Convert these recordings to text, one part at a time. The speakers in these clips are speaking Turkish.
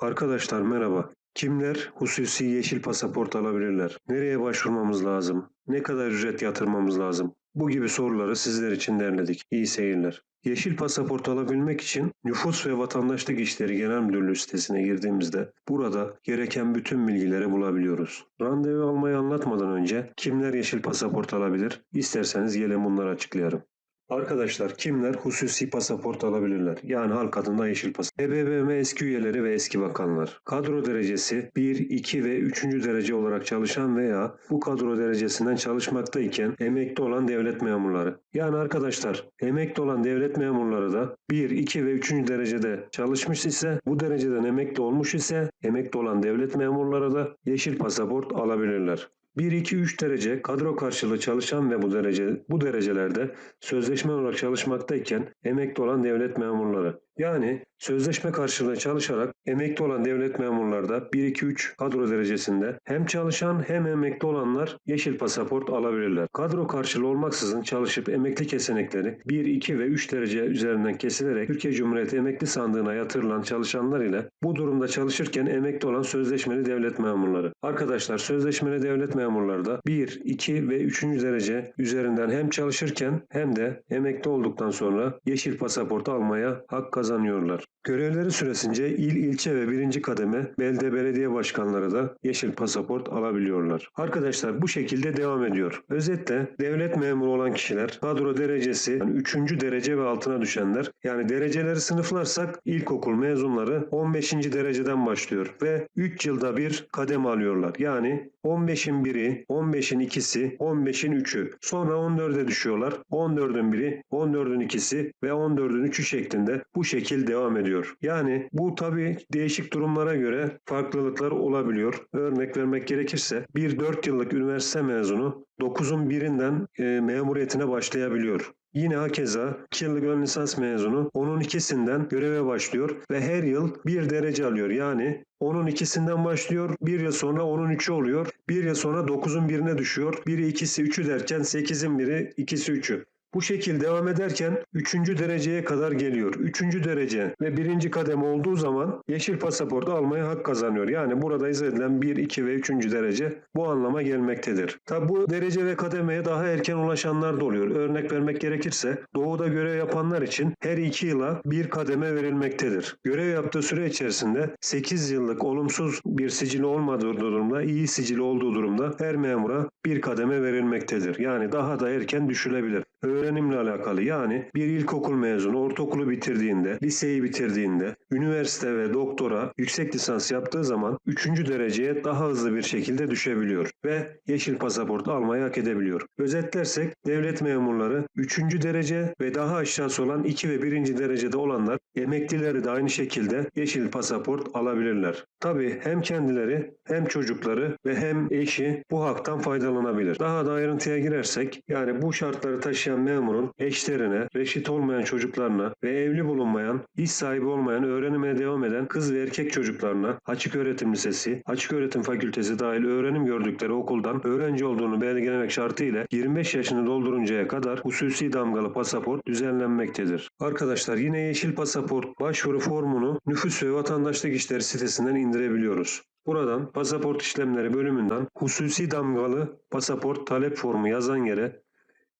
Arkadaşlar merhaba. Kimler hususi yeşil pasaport alabilirler? Nereye başvurmamız lazım? Ne kadar ücret yatırmamız lazım? Bu gibi soruları sizler için derledik. İyi seyirler. Yeşil pasaport alabilmek için Nüfus ve Vatandaşlık İşleri Genel Müdürlüğü sitesine girdiğimizde burada gereken bütün bilgileri bulabiliyoruz. Randevu almayı anlatmadan önce kimler yeşil pasaport alabilir? İsterseniz gelin bunları açıklayalım. Arkadaşlar kimler hususi pasaport alabilirler? Yani halk adında yeşil pasaport. EBBM eski üyeleri ve eski bakanlar. Kadro derecesi 1, 2 ve 3. derece olarak çalışan veya bu kadro derecesinden çalışmaktayken emekli olan devlet memurları. Yani arkadaşlar emekli olan devlet memurları da 1, 2 ve 3. derecede çalışmış ise bu dereceden emekli olmuş ise emekli olan devlet memurları da yeşil pasaport alabilirler. 1 2 3 derece kadro karşılığı çalışan ve bu derece bu derecelerde sözleşme olarak çalışmaktayken emekli olan devlet memurları. Yani sözleşme karşılığı çalışarak emekli olan devlet memurları da 1 2 3 kadro derecesinde hem çalışan hem emekli olanlar yeşil pasaport alabilirler. Kadro karşılığı olmaksızın çalışıp emekli kesenekleri 1 2 ve 3 derece üzerinden kesilerek Türkiye Cumhuriyeti emekli sandığına yatırılan çalışanlar ile bu durumda çalışırken emekli olan sözleşmeli devlet memurları. Arkadaşlar sözleşmeli devlet memurları da 1, 2 ve 3. derece üzerinden hem çalışırken hem de emekli olduktan sonra yeşil pasaport almaya hak kazanıyorlar. Görevleri süresince il, ilçe ve birinci kademe belde belediye başkanları da yeşil pasaport alabiliyorlar. Arkadaşlar bu şekilde devam ediyor. Özetle devlet memuru olan kişiler kadro derecesi yani 3. derece ve altına düşenler yani dereceleri sınıflarsak ilkokul mezunları 15. dereceden başlıyor ve 3 yılda bir kademe alıyorlar. Yani 15'in biri, 15'in ikisi, 15'in üçü. Sonra 14'e düşüyorlar. 14'ün biri, 14'ün ikisi ve 14'ün üçü şeklinde bu şekil devam ediyor. Yani bu tabi değişik durumlara göre farklılıklar olabiliyor. Örnek vermek gerekirse bir 4 yıllık üniversite mezunu 9'un birinden e, memuriyetine başlayabiliyor. Yine hakeza 2 yıllık ön lisans mezunu onun ikisinden göreve başlıyor ve her yıl bir derece alıyor. Yani onun ikisinden başlıyor. Bir yıl sonra onun üçü oluyor. Bir yıl sonra dokuzun birine düşüyor. Biri ikisi üçü derken sekizin biri ikisi üçü. Bu şekil devam ederken 3. dereceye kadar geliyor. 3. derece ve 1. kademe olduğu zaman yeşil pasaport almaya hak kazanıyor. Yani burada izah edilen 1, 2 ve 3. derece bu anlama gelmektedir. Tabi bu derece ve kademeye daha erken ulaşanlar da oluyor. Örnek vermek gerekirse doğuda görev yapanlar için her 2 yıla bir kademe verilmektedir. Görev yaptığı süre içerisinde 8 yıllık olumsuz bir sicili olmadığı durumda, iyi sicili olduğu durumda her memura bir kademe verilmektedir. Yani daha da erken düşülebilir öğrenimle alakalı yani bir ilkokul mezunu ortaokulu bitirdiğinde, liseyi bitirdiğinde, üniversite ve doktora yüksek lisans yaptığı zaman 3. dereceye daha hızlı bir şekilde düşebiliyor ve yeşil pasaport almayı hak edebiliyor. Özetlersek devlet memurları 3. derece ve daha aşağısı olan 2 ve 1. derecede olanlar emeklileri de aynı şekilde yeşil pasaport alabilirler. Tabi hem kendileri hem çocukları ve hem eşi bu haktan faydalanabilir. Daha da ayrıntıya girersek yani bu şartları taşıyan memurun eşlerine, reşit olmayan çocuklarına ve evli bulunmayan, iş sahibi olmayan, öğrenime devam eden kız ve erkek çocuklarına açık öğretim lisesi, açık öğretim fakültesi dahil öğrenim gördükleri okuldan öğrenci olduğunu belgelemek şartıyla 25 yaşını dolduruncaya kadar hususi damgalı pasaport düzenlenmektedir. Arkadaşlar yine yeşil pasaport başvuru formunu Nüfus ve Vatandaşlık İşleri sitesinden indirebiliyoruz. Buradan pasaport işlemleri bölümünden hususi damgalı pasaport talep formu yazan yere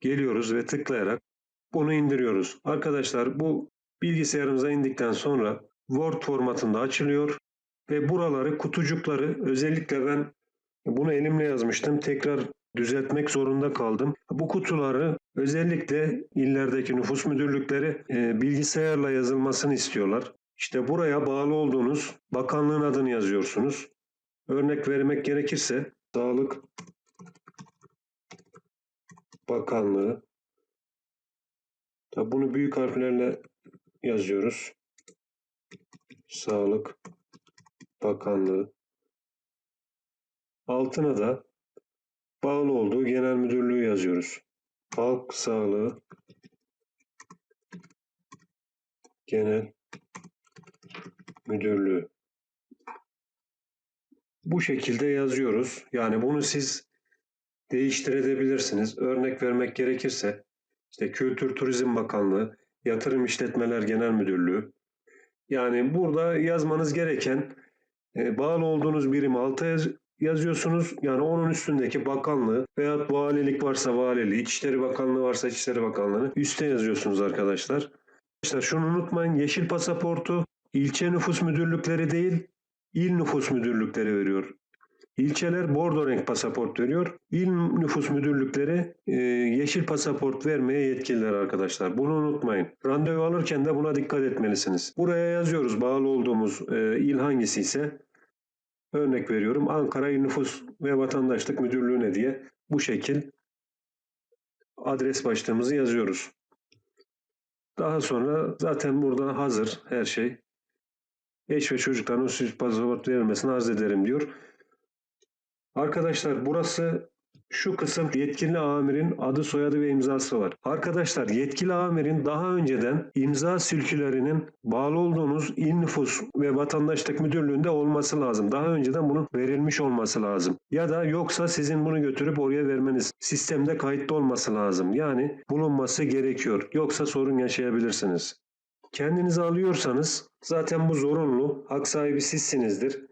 geliyoruz ve tıklayarak bunu indiriyoruz. Arkadaşlar bu bilgisayarımıza indikten sonra Word formatında açılıyor ve buraları kutucukları özellikle ben bunu elimle yazmıştım. Tekrar düzeltmek zorunda kaldım. Bu kutuları özellikle illerdeki nüfus müdürlükleri e, bilgisayarla yazılmasını istiyorlar. İşte buraya bağlı olduğunuz bakanlığın adını yazıyorsunuz. Örnek vermek gerekirse Sağlık Bakanlığı. Tabi bunu büyük harflerle yazıyoruz. Sağlık Bakanlığı. Altına da bağlı olduğu genel müdürlüğü yazıyoruz. Halk Sağlığı Genel Müdürlüğü. Bu şekilde yazıyoruz. Yani bunu siz değiştirebilirsiniz. Örnek vermek gerekirse işte Kültür Turizm Bakanlığı, Yatırım İşletmeler Genel Müdürlüğü, Yani burada yazmanız gereken e, bağlı olduğunuz birimi alta yaz- yazıyorsunuz. Yani onun üstündeki bakanlığı veya valilik varsa valiliği, İçişleri Bakanlığı varsa İçişleri Bakanlığı'nı üste yazıyorsunuz arkadaşlar. Arkadaşlar şunu unutmayın. Yeşil pasaportu ilçe nüfus müdürlükleri değil, il nüfus müdürlükleri veriyor. İlçeler bordo renk pasaport veriyor. İl nüfus müdürlükleri e, yeşil pasaport vermeye yetkililer arkadaşlar. Bunu unutmayın. Randevu alırken de buna dikkat etmelisiniz. Buraya yazıyoruz bağlı olduğumuz e, il hangisi ise. Örnek veriyorum Ankara İl Nüfus ve Vatandaşlık Müdürlüğü'ne diye bu şekil adres başlığımızı yazıyoruz. Daha sonra zaten burada hazır her şey. Eş ve çocukların usul pasaport verilmesini arz ederim diyor. Arkadaşlar burası şu kısım yetkili amirin adı soyadı ve imzası var. Arkadaşlar yetkili amirin daha önceden imza sülkülerinin bağlı olduğunuz il nüfus ve vatandaşlık müdürlüğünde olması lazım. Daha önceden bunun verilmiş olması lazım. Ya da yoksa sizin bunu götürüp oraya vermeniz sistemde kayıtlı olması lazım. Yani bulunması gerekiyor. Yoksa sorun yaşayabilirsiniz. Kendinizi alıyorsanız zaten bu zorunlu. Hak sahibi sizsinizdir.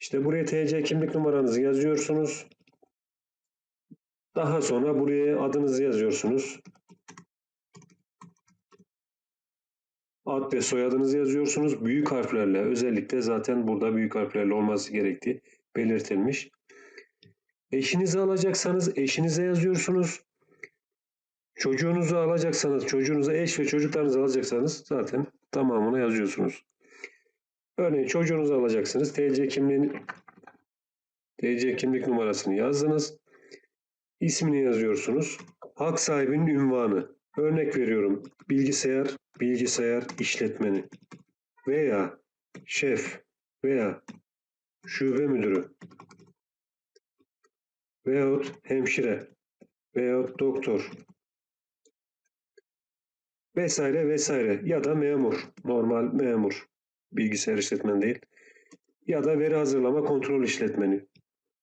İşte buraya TC kimlik numaranızı yazıyorsunuz. Daha sonra buraya adınızı yazıyorsunuz. Ad ve soyadınızı yazıyorsunuz. Büyük harflerle özellikle zaten burada büyük harflerle olması gerektiği belirtilmiş. Eşinizi alacaksanız eşinize yazıyorsunuz. Çocuğunuzu alacaksanız çocuğunuza eş ve çocuklarınızı alacaksanız zaten tamamını yazıyorsunuz. Örneğin çocuğunuzu alacaksınız. TC kimliğini TC kimlik numarasını yazdınız. İsmini yazıyorsunuz. Hak sahibinin ünvanı. Örnek veriyorum. Bilgisayar, bilgisayar işletmeni veya şef veya şube müdürü veyahut hemşire veyahut doktor vesaire vesaire ya da memur, normal memur, bilgisayar işletmeni değil ya da veri hazırlama kontrol işletmeni.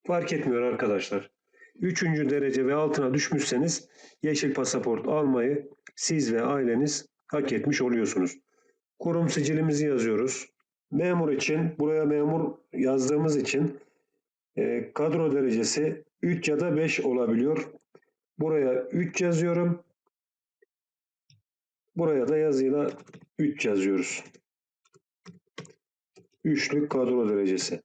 Fark etmiyor arkadaşlar. Üçüncü derece ve altına düşmüşseniz yeşil pasaport almayı siz ve aileniz hak etmiş oluyorsunuz. Kurum sicilimizi yazıyoruz. Memur için buraya memur yazdığımız için e, kadro derecesi 3 ya da 5 olabiliyor. Buraya 3 yazıyorum. Buraya da yazıyla 3 yazıyoruz. Üçlük kadro derecesi.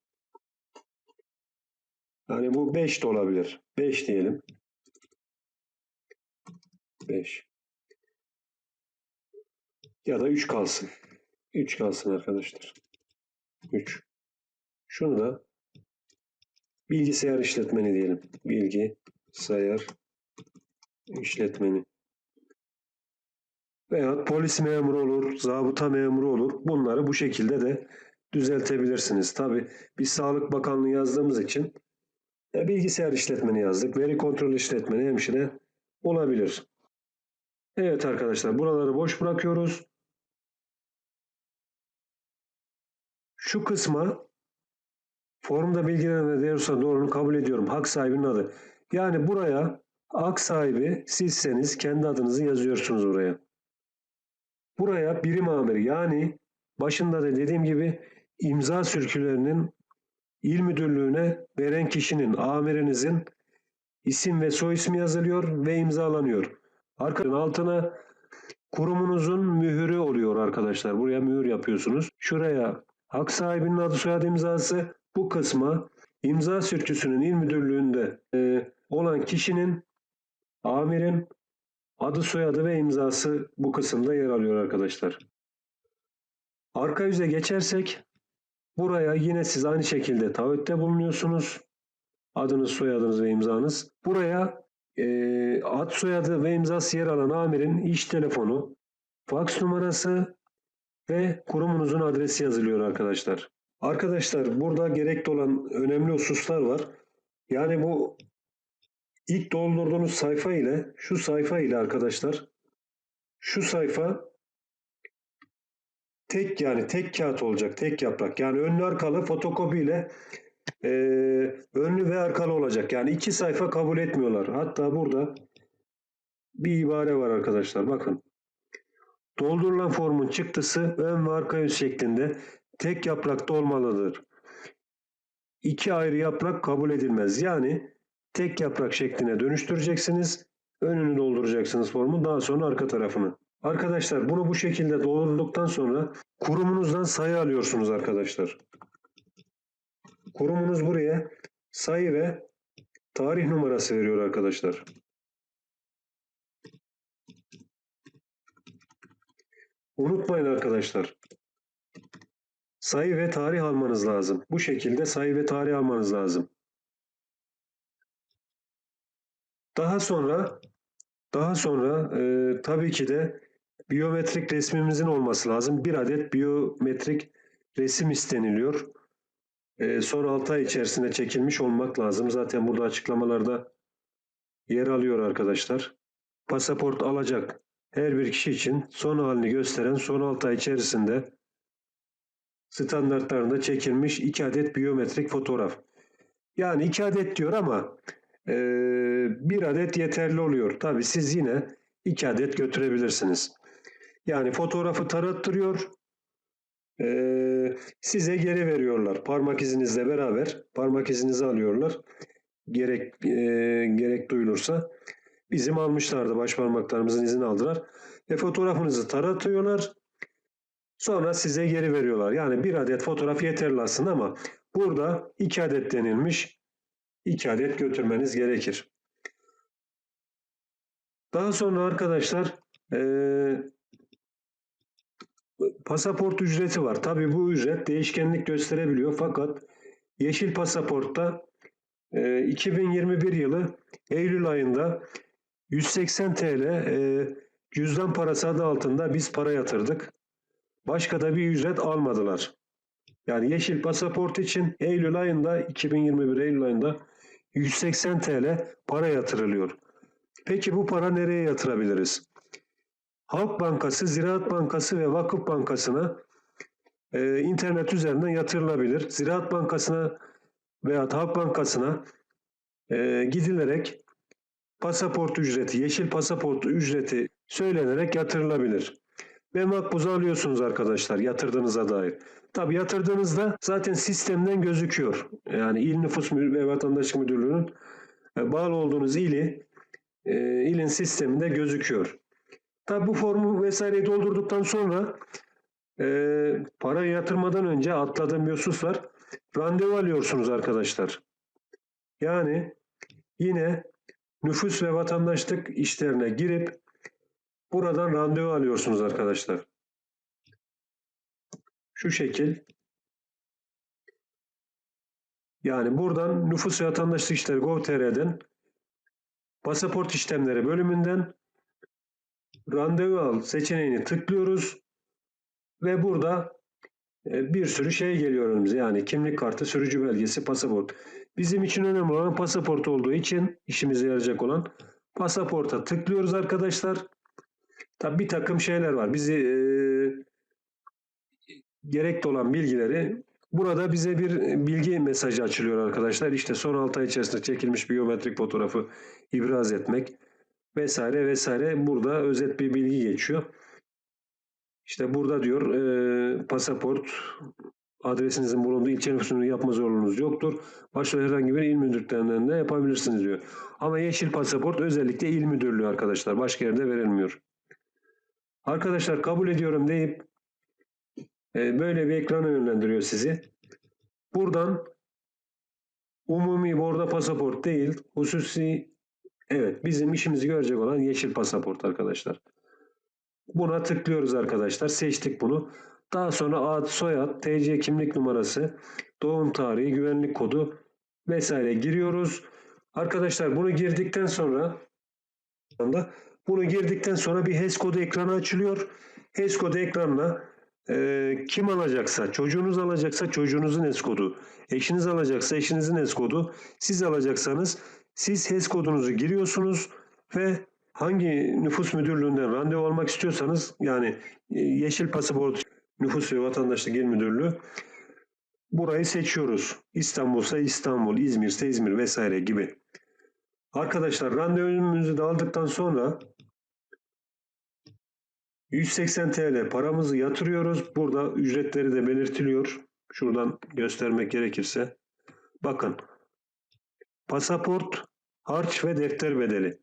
Yani bu 5 de olabilir. 5 diyelim. 5. Ya da 3 kalsın. 3 kalsın arkadaşlar. 3. Şunu da bilgisayar işletmeni diyelim. Bilgisayar işletmeni. Veya polis memuru olur, zabıta memuru olur. Bunları bu şekilde de düzeltebilirsiniz. Tabi biz Sağlık Bakanlığı yazdığımız için e, bilgisayar işletmeni yazdık. Veri kontrol işletmeni hemşire olabilir. Evet arkadaşlar buraları boş bırakıyoruz. Şu kısma formda bilgilenme değerse doğrunu kabul ediyorum. Hak sahibinin adı. Yani buraya hak sahibi sizseniz kendi adınızı yazıyorsunuz buraya. Buraya birim amiri yani başında da dediğim gibi imza sürkülerinin il müdürlüğüne veren kişinin, amirinizin isim ve soy ismi yazılıyor ve imzalanıyor. Arkanın altına kurumunuzun mühürü oluyor arkadaşlar. Buraya mühür yapıyorsunuz. Şuraya hak sahibinin adı soyadı imzası. Bu kısma imza sürküsünün il müdürlüğünde e, olan kişinin, amirin adı soyadı ve imzası bu kısımda yer alıyor arkadaşlar. Arka yüze geçersek Buraya yine siz aynı şekilde taahhütte bulunuyorsunuz. Adınız, soyadınız ve imzanız. Buraya e, ad soyadı ve imzası yer alan amirin iş telefonu, faks numarası ve kurumunuzun adresi yazılıyor arkadaşlar. Arkadaşlar burada gerekli olan önemli hususlar var. Yani bu ilk doldurduğunuz sayfa ile şu sayfa ile arkadaşlar şu sayfa tek yani tek kağıt olacak, tek yaprak. Yani önlü arkalı fotokopiyle e, önlü ve arkalı olacak. Yani iki sayfa kabul etmiyorlar. Hatta burada bir ibare var arkadaşlar. Bakın. Doldurulan formun çıktısı ön ve arka yüz şeklinde tek yaprakta olmalıdır. İki ayrı yaprak kabul edilmez. Yani tek yaprak şekline dönüştüreceksiniz. Önünü dolduracaksınız formun daha sonra arka tarafını. Arkadaşlar bunu bu şekilde doldurduktan sonra kurumunuzdan sayı alıyorsunuz arkadaşlar. Kurumunuz buraya sayı ve tarih numarası veriyor arkadaşlar. Unutmayın arkadaşlar. Sayı ve tarih almanız lazım. Bu şekilde sayı ve tarih almanız lazım. Daha sonra daha sonra e, tabii ki de biyometrik resmimizin olması lazım. Bir adet biyometrik resim isteniliyor. E, son 6 ay içerisinde çekilmiş olmak lazım. Zaten burada açıklamalarda yer alıyor arkadaşlar. Pasaport alacak her bir kişi için son halini gösteren son 6 ay içerisinde standartlarında çekilmiş 2 adet biyometrik fotoğraf. Yani 2 adet diyor ama e, bir adet yeterli oluyor. Tabi siz yine 2 adet götürebilirsiniz. Yani fotoğrafı tarattırıyor. e, size geri veriyorlar. Parmak izinizle beraber parmak izinizi alıyorlar. Gerek e, gerek duyulursa. Bizim almışlardı. Baş parmaklarımızın izini aldılar. Ve fotoğrafınızı taratıyorlar. Sonra size geri veriyorlar. Yani bir adet fotoğraf yeterli aslında ama burada iki adet denilmiş. iki adet götürmeniz gerekir. Daha sonra arkadaşlar eee, pasaport ücreti var. Tabi bu ücret değişkenlik gösterebiliyor fakat yeşil pasaportta eee, 2021 yılı Eylül ayında 180 TL eee, cüzdan parası adı altında biz para yatırdık. Başka da bir ücret almadılar. Yani yeşil pasaport için Eylül ayında 2021 Eylül ayında 180 TL para yatırılıyor. Peki bu para nereye yatırabiliriz? Halk Bankası, Ziraat Bankası ve Vakıf Bankası'na e, internet üzerinden yatırılabilir. Ziraat Bankası'na veya Halk Bankası'na e, gidilerek pasaport ücreti, yeşil pasaport ücreti söylenerek yatırılabilir. Ve makbuzu alıyorsunuz arkadaşlar yatırdığınıza dair. Tabi yatırdığınızda zaten sistemden gözüküyor. Yani İl Nüfus ve Vatandaşlık Müdürlüğü'nün e, bağlı olduğunuz ili e, ilin sisteminde gözüküyor. Tabi bu formu vesaireyi doldurduktan sonra e, para yatırmadan önce atladığım bir husus var. Randevu alıyorsunuz arkadaşlar. Yani yine nüfus ve vatandaşlık işlerine girip buradan randevu alıyorsunuz arkadaşlar. Şu şekil. Yani buradan nüfus ve vatandaşlık işleri gov.tr'den pasaport işlemleri bölümünden randevu al seçeneğini tıklıyoruz ve burada e, bir sürü şey geliyor önümüze. Yani kimlik kartı, sürücü belgesi, pasaport. Bizim için önemli olan pasaport olduğu için işimize yarayacak olan pasaporta tıklıyoruz arkadaşlar. Tabi bir takım şeyler var. Bizi e, gerekli olan bilgileri burada bize bir bilgi mesajı açılıyor arkadaşlar. İşte son 6 ay içerisinde çekilmiş biyometrik fotoğrafı ibraz etmek vesaire vesaire burada özet bir bilgi geçiyor. İşte burada diyor e, pasaport adresinizin bulunduğu ilçe nüfusunu yapma zorunluluğunuz yoktur. Başka herhangi bir il müdürlüklerinden de yapabilirsiniz diyor. Ama yeşil pasaport özellikle il müdürlüğü arkadaşlar. Başka yerde verilmiyor. Arkadaşlar kabul ediyorum deyip e, böyle bir ekrana yönlendiriyor sizi. Buradan umumi borda pasaport değil, hususi evet bizim işimizi görecek olan yeşil pasaport arkadaşlar. Buna tıklıyoruz arkadaşlar. Seçtik bunu. Daha sonra ad, soyad, TC kimlik numarası, doğum tarihi, güvenlik kodu vesaire giriyoruz. Arkadaşlar bunu girdikten sonra bunu girdikten sonra bir HES kodu ekranı açılıyor. HES kodu ekranına e, kim alacaksa, çocuğunuz alacaksa çocuğunuzun HES kodu, eşiniz alacaksa eşinizin HES kodu, siz alacaksanız siz HES kodunuzu giriyorsunuz ve hangi nüfus müdürlüğünden randevu almak istiyorsanız yani e, yeşil pasaport nüfus ve vatandaşlık il müdürlüğü burayı seçiyoruz. İstanbul'sa İstanbul, İzmir'se İzmir vesaire gibi. Arkadaşlar randevumuzu da aldıktan sonra 180 TL paramızı yatırıyoruz. Burada ücretleri de belirtiliyor. Şuradan göstermek gerekirse. Bakın. Pasaport, harç ve defter bedeli.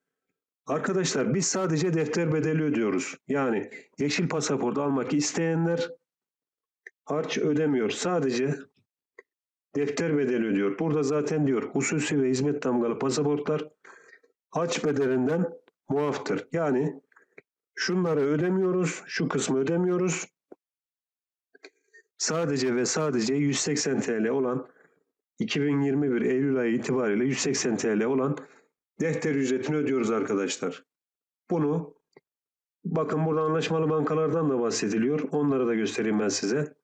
Arkadaşlar biz sadece defter bedeli ödüyoruz. Yani yeşil pasaport almak isteyenler harç ödemiyor. Sadece defter bedeli ödüyor. Burada zaten diyor hususi ve hizmet damgalı pasaportlar harç bedelinden muaftır. Yani şunları ödemiyoruz, şu kısmı ödemiyoruz. Sadece ve sadece 180 TL olan 2021 Eylül ayı itibariyle 180 TL olan defter ücretini ödüyoruz arkadaşlar. Bunu bakın burada anlaşmalı bankalardan da bahsediliyor. Onları da göstereyim ben size.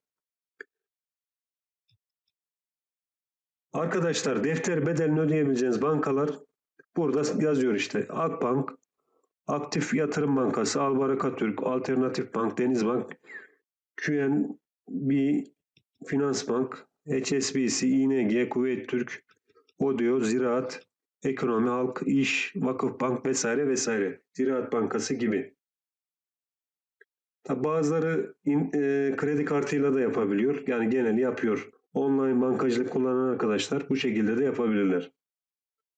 Arkadaşlar defter bedelini ödeyebileceğiniz bankalar burada yazıyor işte. Akbank, Aktif Yatırım Bankası, Albaraka Türk, Alternatif Bank, Denizbank, QNB Finans Bank, HSBC, ING, Kuveyt Türk, Odeo, Ziraat, Ekonomi, Halk, İş, Vakıf Bank vesaire vesaire. Ziraat Bankası gibi. Tabi bazıları in- e, kredi kartıyla da yapabiliyor. Yani geneli yapıyor. Online bankacılık kullanan arkadaşlar bu şekilde de yapabilirler.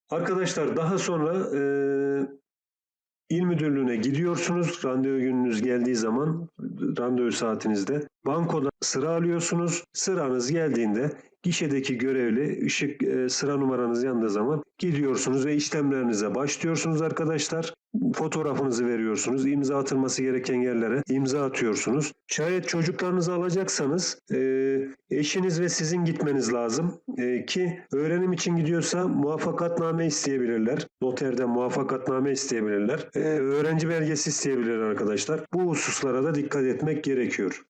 Arkadaşlar daha sonra e, il müdürlüğüne gidiyorsunuz. Randevu gününüz geldiği zaman randevu saatinizde bankoda sıra alıyorsunuz. Sıranız geldiğinde gişedeki görevli ışık e, sıra numaranız yandığı zaman gidiyorsunuz ve işlemlerinize başlıyorsunuz arkadaşlar. Fotoğrafınızı veriyorsunuz. imza atılması gereken yerlere imza atıyorsunuz. Şayet çocuklarınızı alacaksanız e, eşiniz ve sizin gitmeniz lazım. E, ki öğrenim için gidiyorsa muvaffakatname isteyebilirler. Noterden muvaffakatname isteyebilirler. Öğrenci belgesi isteyebilirler arkadaşlar. Bu hususlara da dikkat etmek gerekiyor.